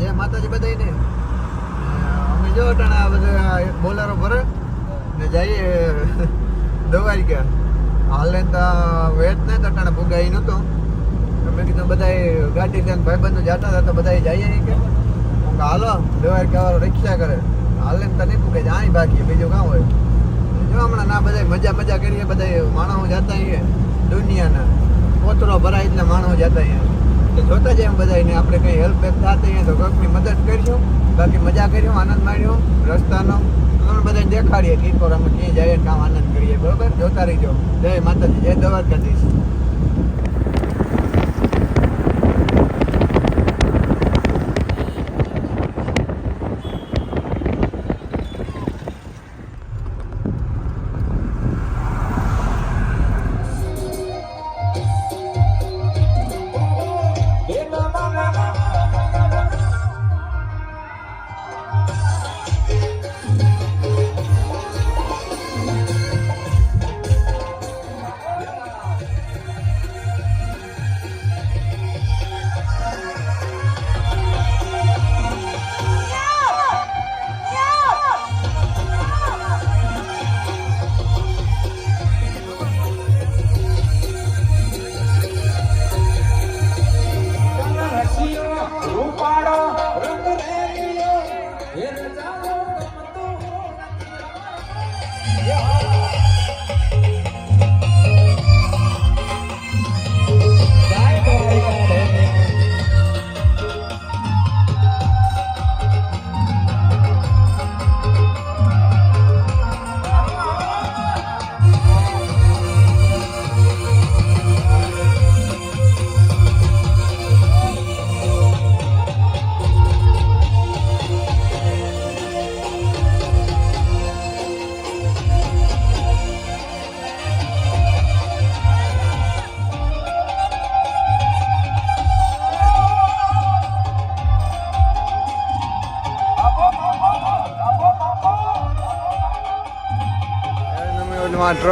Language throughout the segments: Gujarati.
જય માતાજી બધાય ને અમે જો અટાણે બધા બોલરો ભરે ને જઈએ દવાઈ ગયા હાલે તો વેટ ને તો અટાણે ભૂગાઈ નહોતો મેં કીધું બધા ગાડી લઈને ભાઈબંધો જતા હતા તો બધા જઈએ નહીં કે. હાલો દવાઈ કહેવાળો રિક્ષા કરે. હાલે તો નહીં ભૂગે જાય બાકી બીજું કાં હોય? જો હમણાં ના બધા મજા મજા કરીએ બધા માણસો જતા અહીંયા દુનિયાના. કોતરો ભરાય એટલે માણસો જતા અહીંયા તો જોતા જ એમ બધાને આપણે કંઈ હેલ્પ બેલ્પ થતી તો કોઈકની મદદ કરીશું. બાકી મજા કર્યું આનંદ માણ્યો, રસ્તાનો. તમને બધા દેખાડીએ કે પર અમે ક્યાંય જઈએ કામ આનંદ કરીએ. બરોબર? જોતા રહીજો. જય માતાજી, જય દ્વારકાધીશ.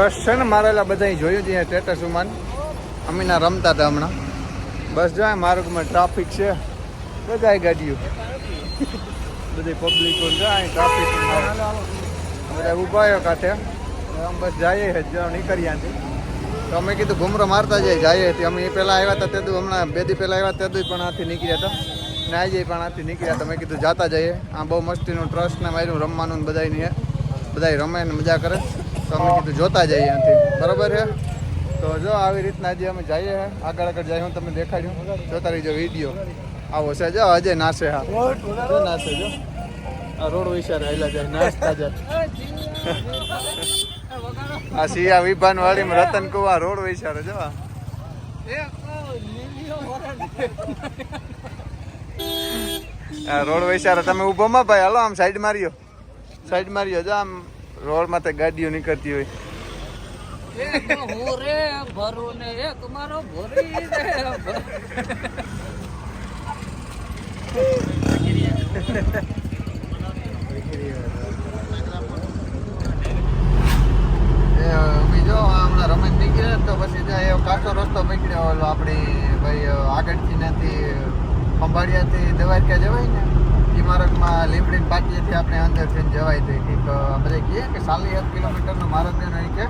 ટ્રસ્ટ છે ને મારેલા બધા જોયું છે સ્ટેટસ ઉમાન અમીના રમતા હતા હમણાં. બસ જો મારું માર્ગમાં ટ્રાફિક છે. બધા ગાડીઓ. બધી પબ્લિકો જાય ટ્રાફિક બધા આવ્યો કાંઠે. આમ બસ જઈએ જ નીકળી નીકળ્યા તો અમે કીધું ઘુમરો મારતા જઈએ જઈએ હતી અમે એ પહેલાં આવ્યા હતા તેદું હમણાં બે દી પહેલાં આવ્યા તેદું પણ આથી નીકળ્યા હતા. ને આજે પણ આથી નીકળ્યા તો મેં કીધું જાતા જઈએ. આ બહુ મસ્તીનું ટ્રસ્ટ ને માર્યું, રમવાનું ને બધાય બધાય રમે ને મજા કરે. તો અમે કીધું જોતા જઈએ અહીંથી. બરોબર છે? તો જો આવી રીતના જે અમે જઈએ આગળ આગળ જઈએ હું તમને દેખાડ્યું. જોતા રહીજો વીડિયો. આવો છે. જો અજય નાસે હા. જો નાસે, જો. આ રોડ વિશારે આવેલા જાય, નાસ્તા જાય. આ સિયા વિભાન વાળી રતન કુવા રોડ વિચારે જો. આ. રોડ વિચારે તમે ઊભો માં ભાઈ, હાલો, આમ સાઈડ માર્યો સાઈડ માર્યો જો, આમ. રોડમાં ગાડીઓ નીકળતી હોય. તો પછી જાય કાચો રસ્તો નીકળ્યો આપણી ભાઈ આગળથી નથી ખંભાળિયાથી ક્યાં જવાય ને? એ માર્ગમાં લીમડીન પાટીએથી આપણે અંદર થઈને જવાય તો કંઈક બધા કહે કે સાલી એક કિલોમીટરનો માર્ગ છે અહીં કે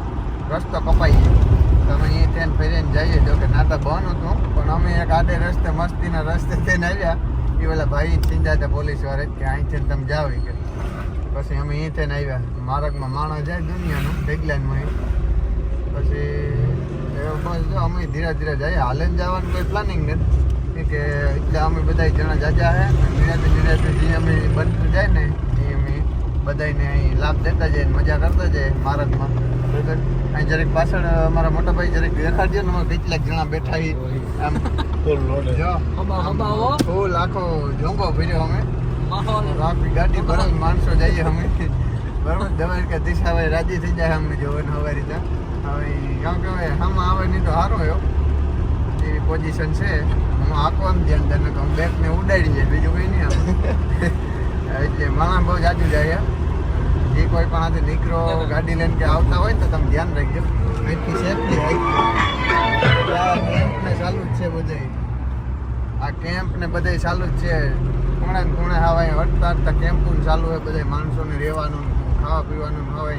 રસ્તો કપાઈ ગયો તો અમે અહીં થઈને ફેરીને જઈએ. જો કે નાતા બંધ હતું, પણ અમે એક આડે રસ્તે મસ્તીના રસ્તે થઈને આવ્યા. એ પેલા ભાઈ ચિંતા પોલીસ વાળે કે અહીંથી તમે જાઓ કે. પછી અમે અહીં થઈને આવ્યા. માર્ગમાં માણસ જાય દુનિયાનું ડેગલાઈનમાં પછી અમે ધીરે ધીરે જઈએ. હાલે જવાનું કોઈ પ્લાનિંગ નથી. કે એટલે અમે બધા જણા જાજા હે. નિરાતે નિરાતે જે અમે બનતું જાય ને એ અમે બધાને અહીં લાભ દેતા જઈએ મજા કરતા જઈએ માર્ગમાં બરાબર? અહીં જરીક પાછળ અમારા મોટા ભાઈ જરીક દેખાડજો ને અમે કેટલાક જણા બેઠા એ આમ. જો. હબા હબા લાખો ફૂલ આખો જોંગો ભર્યો અમે. આખી ગાડી ભરાઈ માણસો જઈએ અમે. બરાબર? દવાઈ કે દિશા હવે રાજી થઈ જાય અમને જોવાનું હવે રીતે હવે કેમ કે હવે હમ આવે નહીં તો સારો એવો એવી પોઝિશન છે. હું આંકવાનું ધ્યાન તને કહું બેગ ને ઉડાડી જાય બીજું કંઈ નહીં એટલે માણસ બહુ જાજુ જાય જે કોઈ પણ આજે દીકરો ગાડી લઈને કે આવતા હોય તો તમે ધ્યાન રાખજો. અહીંથી સેફટી રાખજો. આ કેમ્પ ને ચાલુ જ છે બધે આ કેમ્પ ને બધે ચાલુ જ છે. ખૂણે ખૂણે હડતા અહીં હટતા હટતા કેમ્પું ચાલુ હોય બધા માણસોને રહેવાનું ખાવા પીવાનું ને હવે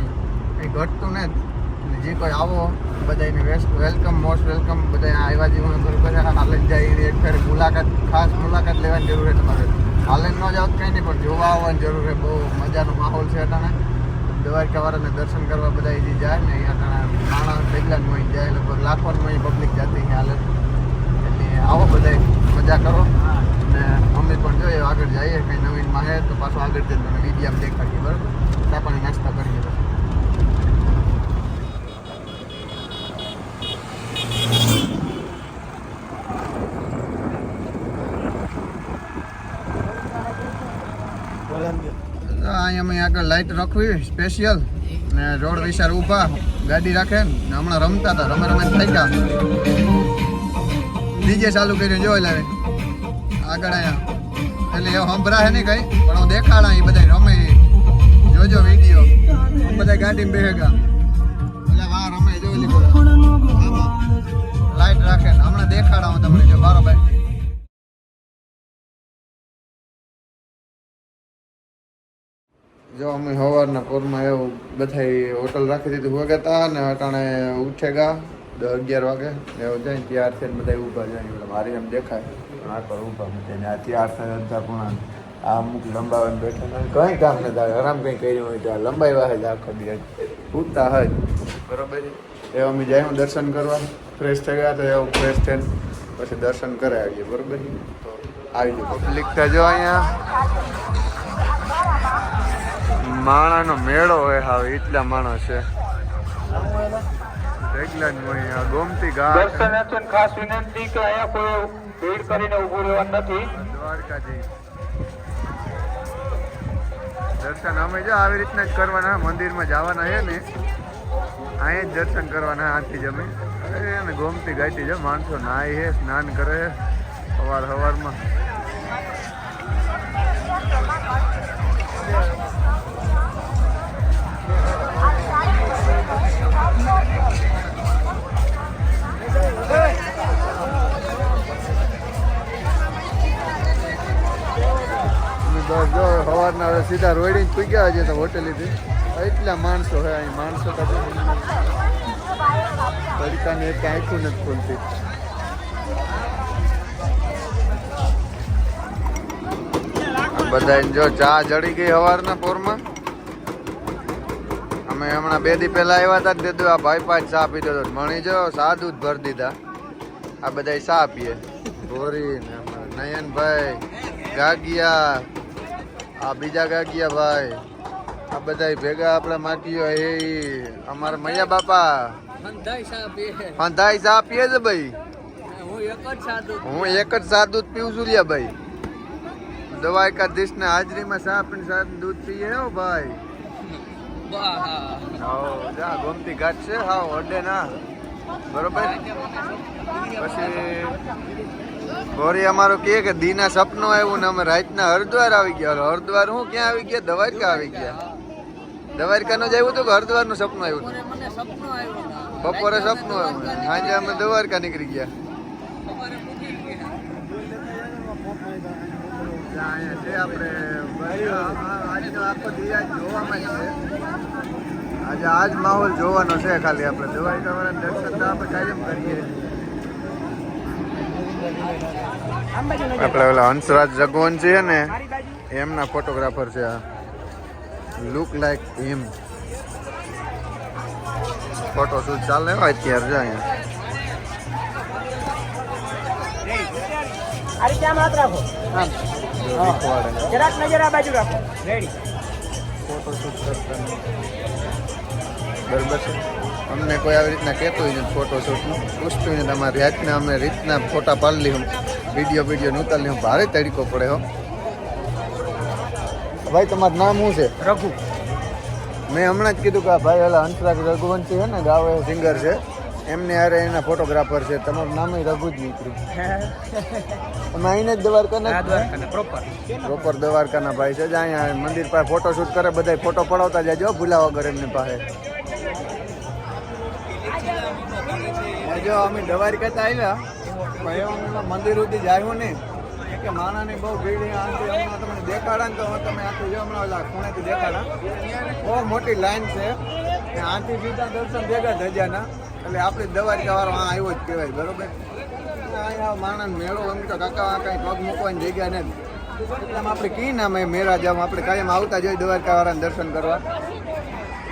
કંઈ ઘટતું નથી. જે કોઈ આવો બધાને વેલકમ મોસ્ટ વેલકમ બધા આવ્યા જીવન બરોબર હાલે જ જાય એક ફેર મુલાકાત, ખાસ મુલાકાત લેવાની જરૂર છે તમારે. હાલે ન જાવ કંઈ નહીં, પણ જોવા આવવાની જરૂર છે. બહુ મજાનો માહોલ છે અટાણે. દ્વારકાવાળાને દર્શન કરવા બધા જે જાય ને અટાણે માણસ ભેગલા મહી જાય, લગભગ મહી પબ્લિક જતી છે હાલે. એટલે આવો બધા મજા કરો. ને અમે પણ જોઈએ, આગળ જઈએ, કંઈ નવીનમાં હે તો પાછું આગળ જઈને તમે વિડીયામાં દેખાડીએ, બરાબર? ત્યાં પણ નાસ્તા કરીએ પછી. તો અહીંયા અમે આગળ લાઈટ રાખવી સ્પેશિયલ ને રોડ વિચાર ઊભા ગાડી રાખે ને હમણાં રમતા હતા રમે રમે થઈ ગયા. ડીજે ચાલુ કરીને જોઈ લાવે. આગળ અહીંયા એટલે એ સંભળાશે નહીં કઈ પણ હું દેખાડા એ બધા રમે. જોજો વીડિયો બધા ગાડીમાં બેહેગા એટલે વાહ રમે જોઈ લીધું. લાઈટ રાખે ને હમણાં દેખાડા હું તમને જો બરોબર જો અમે સવારના પોરમાં એવું બધા હોટલ રાખી દીધી વગતા ને અટાણે ઉઠેગા દસ અગિયાર વાગે એવું જાય ને ત્યાર થઈને બધા ઊભા જાય. એટલે મારી એમ દેખાય. પણ આ પર ઊભા મૂકે ને આ ત્યાર થાય અડધા પૂણા આ અમુક લંબાવીને બેઠા ને કંઈ કામ ન થાય આરામ કંઈ કર્યું હોય તો આ લંબાઈ વાહે જ આખો દિવસ પૂરતા હોય. બરોબર? એ અમે જાય હું દર્શન કરવા. ફ્રેશ થઈ ગયા તો એવું ફ્રેશ થઈને પછી દર્શન કરે આવીએ બરોબર આવી જાય પબ્લિક તો જો અહીંયા. માણાનો મેળો હોય હાવ એટલા માણસ છે. જ હોય ગોમતી ઘાટ. દર્શનાર્થીઓને ખાસ વિનંતી કે અહીંયા કોઈ ભીડ કરીને ઊભું રહેવાનું નથી. દ્વારકાજી દર્શન અમે જો આવી રીતના જ કરવાના મંદિરમાં જવાના છે ને અહીંયા જ દર્શન કરવાના આથી જમે અને ગોમતી ગાતી જો માણસો નાય છે સ્નાન કરે છે સવાર સવારમાં. સવારના હવે સીધા રોડી જ ગયા છે તો હોટેલેથી. એટલા માણસો છે અહીં, માણસો તડકાને એક આંખું નથી ખોલતી. બધા જો ચા જડી ગઈ સવારના પોરમાં. અમે હમણાં બે દી પહેલા આવ્યા હતા દીધું આ ભાઈ પાંચ ચા પીધો હતો મણી જો સાદું જ ભરી દીધા. આ બધા ચા પીએ. ભોરી નયનભાઈ ગાગિયા આ બીજા ગાગિયા ભાઈ આ બધા ભેગા આપણા માટીઓ એ અમારા મૈયા બાપા. ફંધાઈ ચા પીએ. છે ભાઈ. હું એક જ સાધુ હું એક જ સા દૂધ પીવું છું લ્યા ભાઈ. દવા એકાધીશ ને હાજરીમાં ચા પીને દૂધ પીએ હો ભાઈ. વાહ જા ગોમતી ઘાટ છે. હા ઓડે ના. બરોબર? પછી ગોરી અમારું કહે કે દીના સપનું આવ્યું ને અમે રાતના હરિદ્વાર આવી ગયા. હરિદ્વાર હું ક્યાં આવી ગયા? દ્વારકા આવી ગયા. દ્વારકા નું જ આવ્યું હતું કે હરિદ્વારનું સપનું આવ્યું બપોરે સપનું આવ્યું. સાંજે અમે દ્વારકા નીકળી ગયા. છે આપણે. આજનો આખો દિવસ જોવામાં છે. આજે આજ માહોલ જોવાનો છે ખાલી આપણે. દિવાળી તમારા દર્શન તો આપણે કાયમ કરીએ. આપણે ઓલા હંસરાજ જગવન છે ને એમના ફોટોગ્રાફર છે આ. Look like him photo shoot ચાલે હોય અત્યારે જાય હાથ રાખો. જરાક નજર આ બાજુ રાખો. રેડી ફોટોશૂટ કરતા. બરાબર છે? અમને કોઈ આવી રીતના કહેતું નથી ફોટોશૂટનું. પૂછતું નથી તમારી રાતના અમે રીતના ફોટા પાડી હું. વીડિયો વીડિયો ઉતારી હું. ભારે તડકો પડે હો. ભાઈ તમારું નામ શું છે? રઘુ. મેં હમણાં જ કીધું કે આ ભાઈ ઓલા હંસરાજ રઘુવંશી છે ને ગાવે સિંગર છે. એમને અરે એના ફોટોગ્રાફર છે. તમારું નામ રઘુ જ નીકળ્યું. અમે અહીંને જ દ્વારકાના પ્રોપર પ્રોપર દ્વારકાના ભાઈ છે. જ અહીંયા મંદિર પાસે ફોટો શૂટ કરે બધા ફોટો પડાવતા જાજો ભૂલાવા વગર એમને પાસે. જો અમે દ્વારકા કરતા આવ્યા એવામાં મંદિર સુધી જાયું નહીં. કે માણાની બહુ ભીડ હમણાં તમને દેખાડા ને તો તમે આથી જો હમણાં ઓલા ખૂણેથી દેખાડા. બહુ મોટી લાઈન છે. આથી સીધા દર્શન ભેગા ધજાના એટલે આપણે દવારકા વાળો આ આવ્યો જ કહેવાય, બરોબર? અહીંયા માણસ મેળો એમ તો કાકા કાંઈ પગ મૂકવાની જગ્યા નથી. એટલે આપણે કી નામ મેરા જાવ, આપણે કાયમ આવતા જોઈએ દ્વારકા વાળાને દર્શન કરવા.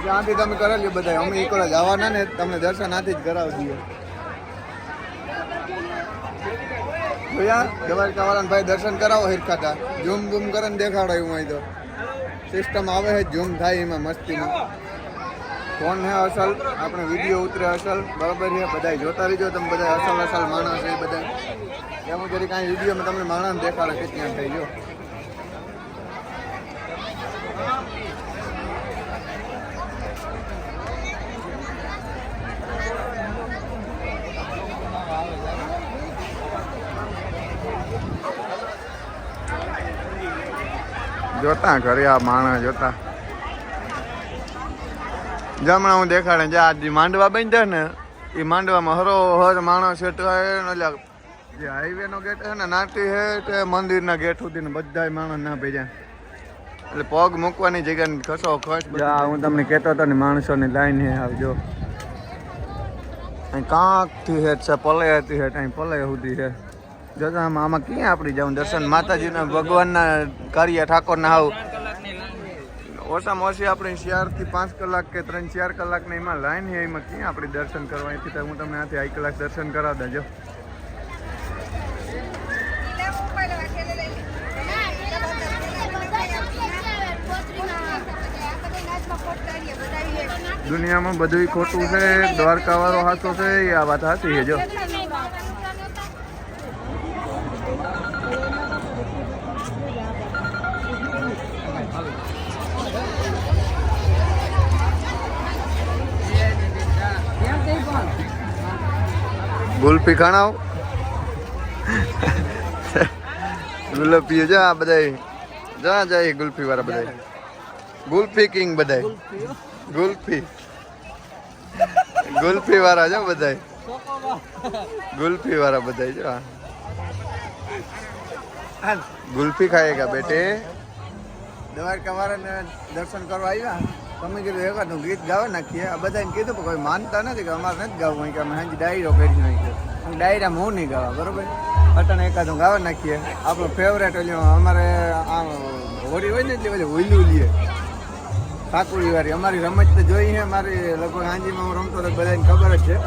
ત્યાંથી તમે કરેલી બધા અમે એકલા જ આવવાના ને, તમને દર્શન આથી જ કરાવી દઈએ. જોયા? વાળાને ભાઈ દર્શન કરાવો હિરખાતા. ઝૂમ બૂમ કરે ને દેખાડો એવું હોય તો. સિસ્ટમ આવે છે, ઝૂમ થાય એમાં મસ્તીમાં. ફોન હે અસલ, આપણે વીડિયો ઉતરે અસલ, બરાબર છે? બધા જોતા રહીજો, તમે બધા અસલ અસલ માણસ છે બધા એમ જરી કાંઈ વિડીયોમાં તમને માણસ દેખાડે કે ત્યાં થઈ ગયો. જોતા ઘરે આ માણસ જોતા. જમણા હું દેખાડે જે આ માંડવા બની ને એ માંડવામાં હરો હર માણસ એટલે જે હાઈવે નો ગેટ છે ને નાટી છે તે મંદિરના ગેટ સુધી બધા માણસ ના ભેજા એટલે પગ મૂકવાની જગ્યા ખસો ખસ જા હું તમને કહેતો હતો ને માણસોની લાઈન હે આવજો. અહીં કાંકથી હેઠ છે પલયથી હેઠ અહીં પલય સુધી છે. જોતા આમાં આમાં ક્યાં આપણી જાઉં દર્શન? માતાજીના ભગવાનના કાર્ય ઠાકોરના આવું ઓછામાં ઓછી આપણે ચારથી પાંચ કલાક કે ત્રણ, ચાર કલાકની એમાં લાઈન છે, એમાં ક્યાં આપણે દર્શન કરવા? અહીંથી તો હું તમને આથી આઈ કલાક દર્શન કરાવી દેજો. દુનિયામાં બધું ખોટું છે દ્વારકા વાળો હાથો છે, એ આ વાત સાચી છે, જો. ગુલ્ફી ખાણાવ ગુલફી જા આ બધાય. જા જાય ગુલ્ફી વાળા બધાય. ગુલ્ફી કિંગ બધાય. ગુલ્ફી. ગુલફી વાળા જો બધાય. ગુલફી વાળા બધાય જો ગુલફી ખાએગા બેટે. દ્વારકા વાળાને દર્શન કરવા આવ્યા. તમે કીધું એકાદનું ગીત ગાવા નાખીએ. આ બધાને કીધું કોઈ માનતા નથી કે અમારે નથી ગાવું. કે અમે હાજી ડાયરો કરી હું ડાયરા હું નહીં ગાવા, બરોબર? એકાદું ગાવા નાખીએ. આપણો ફેવરેટ ઓલી અમારે આમ હોળી હોય ને એટલે ઓલી હોઈલું લઈએ ઠાકોરી વાળી અમારી રમત તો જોઈ છે મારી લગભગ હાંજીમાં હું રમતો તો બધાને ખબર જ છે.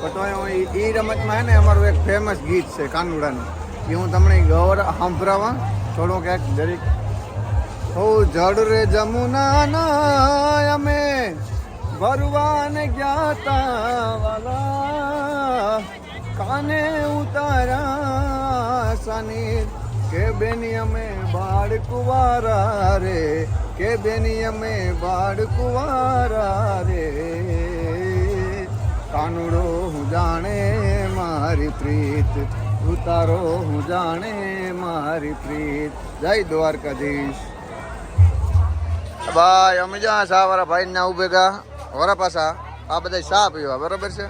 પણ તો હું એ રમતમાં હે ને અમારું એક ફેમસ ગીત છે, કાનુડાનું. એ હું તમને ગૌર સાંભળાવા થોડું ક્યાંક જરીક. હો જડ રે જમુના ના અમે ભરવાન જ્ઞાતા વાલા. કાને ઉતારા સની કે બેની અમે બાળ કુવારા રે? કે બેની અમે બાળ કુવારા રે? કાનુડો હું જાણે મારી પ્રીત, ઉતારો હું જાણે મારી પ્રીત. જય દ્વારકાધીશ. ભાઈ, અમે જ્યાં સા વાળા ભાઈ ના ઉભેગા વરા પાસા આ બધા સા પીવા, બરાબર છે?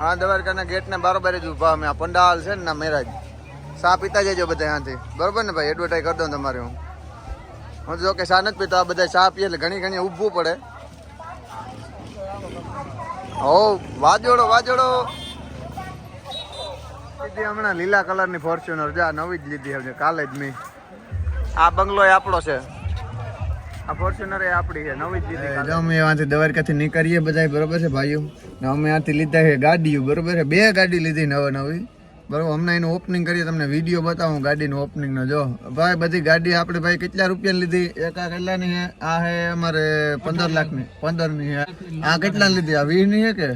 આ દ્વારકાના ગેટને બરોબર જ ઊભા અમે. આ પંડાલ છે ને મેરાજ. ચા પીતા જજો બધા ત્યાંથી બરોબર ને ભાઈ? એડવર્ટાઈઝ કરી દઉં તમારે હું. હું જો કે ચા નથી પીતો, આ બધા સા પીએ એટલે ઘણી ઘણી ઊભવું પડે. હો, વાજોડો વાજોડો. લીધી હમણાં લીલા કલરની ફોર્ચ્યુનર. જા, નવી જ લીધી હવે કાલે જ મેં. આ બંગલો એ આપણો છે. આ ફોર્ચ્યુનર એ આપણી છે નવી જ લીધી અમે અહીંથી દ્વારકાથી નીકળીએ બધા બરોબર છે ભાઈઓ? ને અમે આથી લીધા છે ગાડીઓ બરોબર છે? બે ગાડી લીધી નવી નવી. બરોબર હમણાં એનું ઓપનિંગ કરીએ તમને વીડિયો બતાવું ગાડીનું ઓપનિંગનો જો ભાઈ બધી ગાડી આપણે ભાઈ કેટલા રૂપિયાની લીધી? એક આ કેટલાની છે? આ હે અમારે પંદર લાખની. પંદરની છે. આ કેટલા લીધી? આ વીસની છે કે?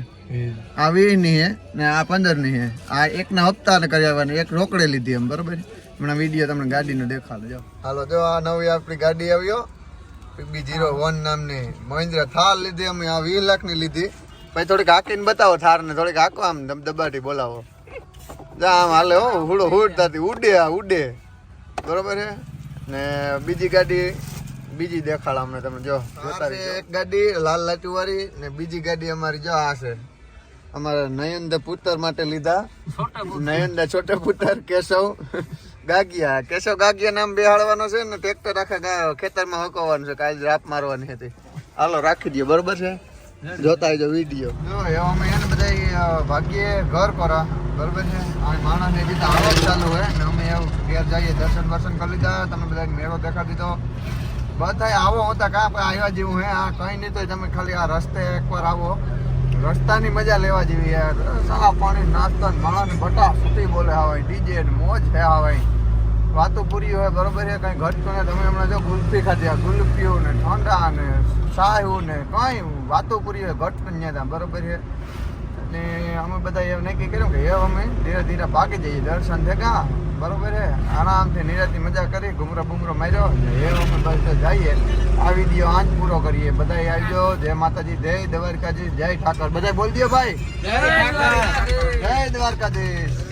આ વીસની છે ને આ પંદરની છે. આ એકના હપ્તા ને કરી આવવાની. એક રોકડે લીધી એમ બરોબર હમણાં વીડિયો તમને ગાડીનો દેખાડો જો. હાલો જો આ નવી આપણી ગાડી આવ્યો બી જીરો વન નામની મહિન્દ્રા થાર લીધી અમે આ વીસ લાખની લીધી. પછી થોડીક હાકીને બતાવો થાર ને થોડીક હાકો આમ દબ દબાટી બોલાવો. જા આમ હાલે હો હુડો હુડતાથી ઉડે આ ઉડે. બરોબર છે? ને બીજી ગાડી બીજી દેખાડ અમને તમે જો એક ગાડી લાલ લાટી વાળી ને બીજી ગાડી અમારી જો આ છે. અમારા નયન પુત્તર માટે લીધા. નયન છોટે પુત્તર કેશવ. ગાગિયા, કેશવ ગાગિયા નામ બેહાડવાનો છે ને ટ્રેક્ટર આખા ખેતરમાં હકવાનું છે, કાલે રાપ મારવાની હતી. હાલો, રાખી દો બરોબર છે? જોતા આવજો વીડિયો. જો અમે એને બધા ભાગ્યે ઘર કરા બરોબર છે? આ માણસને બીજા આવક ચાલુ હોય ને અમે એવું ઘેર જઈએ, દર્શન દર્શન કરી લીધા, તમે બધા મેળો દેખાડી દીધો. બધા આવો હતા કાં આવ્યા જેવું હે? આ કંઈ નહીં તો તમે ખાલી આ રસ્તે એકવાર આવો. રસ્તાની મજા લેવા જેવી યાર સાફ પાણી નાસ્તો ને માણસ બટા સુતી બોલે આવે ડીજે ને મોજ છે આવે વાતો પૂરી હોય બરોબર છે, કઈ ઘટતું ને તમે હમણાં જો ગુલ્ફી ખાધી ગુલ્ફીઓ ને ઠંડા ને સાયું ને કઈ વાતો પૂરી હોય ઘટ જ ત્યાં બરોબર છે? અને અમે બધા એમ નક્કી કર્યું કે એ અમે ધીરે ધીરે ભાગી જઈએ દર્શન થયા બરોબર આરામથી નિરાતી મજા કરી ઘુમરો બુમરો માર્યો. એ બસ જઈએ. આ વીડિયો આજ પૂરો કરીએ. બધા આવજો. જય માતાજી જય દ્વારકાજી જય ઠાકર. બધા બોલ દો ભાઈ. જય દ્વારકાધીશ.